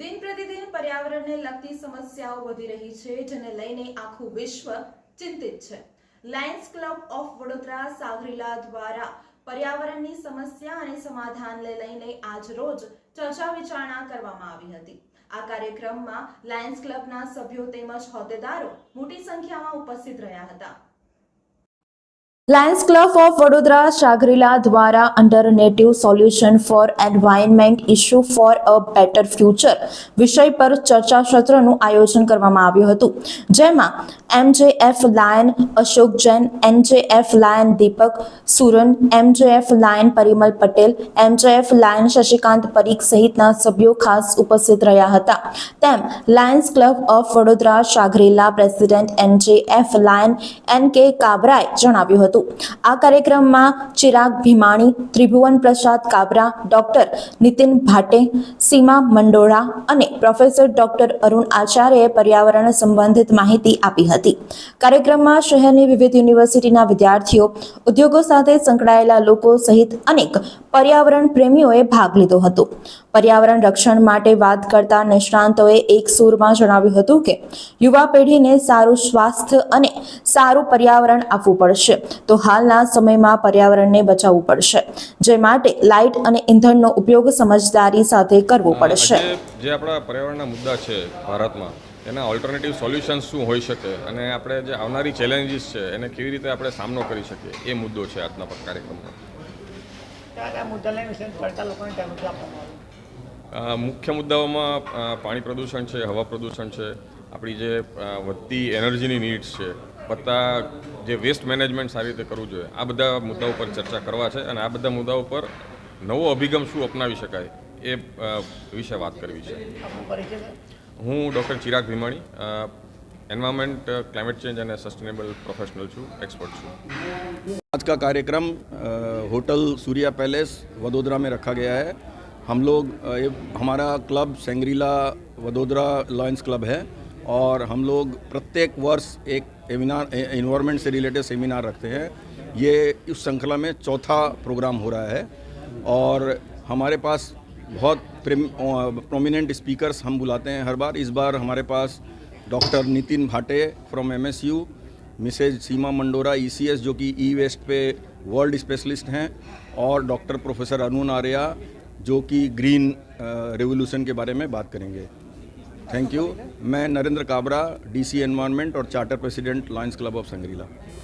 દિન પ્રતિદિન પર્યાવરણને લગતી સમસ્યાઓ વધી રહી છે, જેને લઈને આખું વિશ્વ ચિંતિત છે. Lions Club of Vadodara Shangrila દ્વારા પર્યાવરણની સમસ્યા અને સમાધાનને લઈને આજ રોજ ચર્ચા વિચારણા કરવામાં આવી હતી. આ કાર્યક્રમમાં લાયન્સ ક્લબના સભ્યો તેમજ હોદ્દેદારો મોટી સંખ્યામાં ઉપસ્થિત રહ્યા હતા. Lions Club of Vadodara Shangrila દ્વારા under native solution for environment issue for a better future વિષય પર ચર્ચા સત્રનું આયોજન કરવામાં આવ્યું હતું. જેમાં MJF Lion Ashok Jain NJF Lion Deepak Suran MJF Lion Parimal Patel MJF Lion Shashikant Parikh સહિતના સભ્યો ખાસ ઉપસ્થિત રહ્યા હતા. તેમ Lions Club of Vadodara Shangrila president NJF Lion N K કાબરાએ જણાવ્યું હતું. આ કાર્યક્રમમાં ચિરાગ ભીમાણી, ત્રિભુવન પ્રસાદ કાબરા, ડોક્ટર નીતિન ભાટે, સીમા મંડોળા અને પ્રોફેસર ડોક્ટર અરુણ આચાર્યએ પર્યાવરણ સંબંધિત માહિતી આપી હતી. કાર્યક્રમમાં શહેરની વિવિધ યુનિવર્સિટીના વિદ્યાર્થીઓ ઉદ્યોગો સાથે સંકળાયેલા લોકો સહિત અનેક પર્યાવરણ પ્રેમીઓએ ભાગ લીધો હતો. પર્યાવરણ રક્ષણ માટે વાત કરતા નિષ્ણાંતોએ એક સૂરમાં જણાવ્યું હતું કે યુવા પેઢીને સારું સ્વાસ્થ્ય અને સારું પર્યાવરણ આપવું પડશે. તો હાલના સમયમાં પર્યાવરણને બચાવવું પડશે. જે માટે લાઇટ અને ઇંધણનો ઉપયોગ સમજદારી સાથે કરવો પડશે. જે આપણા પર્યાવરણના મુદ્દા છે ભારતમાં એના ઓલ્ટરનેટિવ સોલ્યુશન્સ શું હોઈ શકે અને આપણે જે આવનારી ચેલેન્જીસ છે એને કેવી રીતે આપણે સામનો કરી શકીએ એ મુદ્દો છે આજના કાર્યક્રમમાં મુખ્ય મુદ્દાઓમાં પાણી પ્રદૂષણ છે હવા પ્રદૂષણ છે આપણી જે વધતી એનર્જીની નીડ્સ છે વત્તા જે વેસ્ટ મેનેજમેન્ટ સારી રીતે કરવું જોઈએ આ બધા મુદ્દાઓ પર ચર્ચા કરવા છે અને આ બધા મુદ્દાઓ પર નવો અભિગમ શું અપનાવી શકાય એ વિશે વાત કરવી છે? હું doctor Chirag Bhimani environment climate change અને સસ્ટેનેબલ પ્રોફેશનલ છું एक्सपर्ट છું आज का कार्यक्रम अ, होटल सूर्या पैलेस वडोदरा में रखा गया है हम लोग अ, ये हमारा club Shangrila Vadodara lions club है और हम लोग प्रत्येक वर्ष एक सेमिनार इन्वायरमेंट से रिलेटेड सेमिनार रखते हैं ये इस श्रृंखला में चौथा प्रोग्राम हो रहा है और हमारे पास बहुत प्रोमिनेंट स्पीकर्स हम बुलाते हैं हर बार। इस बार हमारे पास doctor Nitin Bhate from MSU Mrs Seema Mandora ECS जो कि ई वेस्ट पे वर्ल्ड स्पेशलिस्ट हैं, और डॉक्टर प्रोफेसर अरुण आर्या, जो कि ग्रीन रेवोल्यूशन के बारे में बात करेंगे। थैंक यू मैं नरेंद्र काबरा डीसी एनवायरनमेंट और charter president Lions club of Shangrila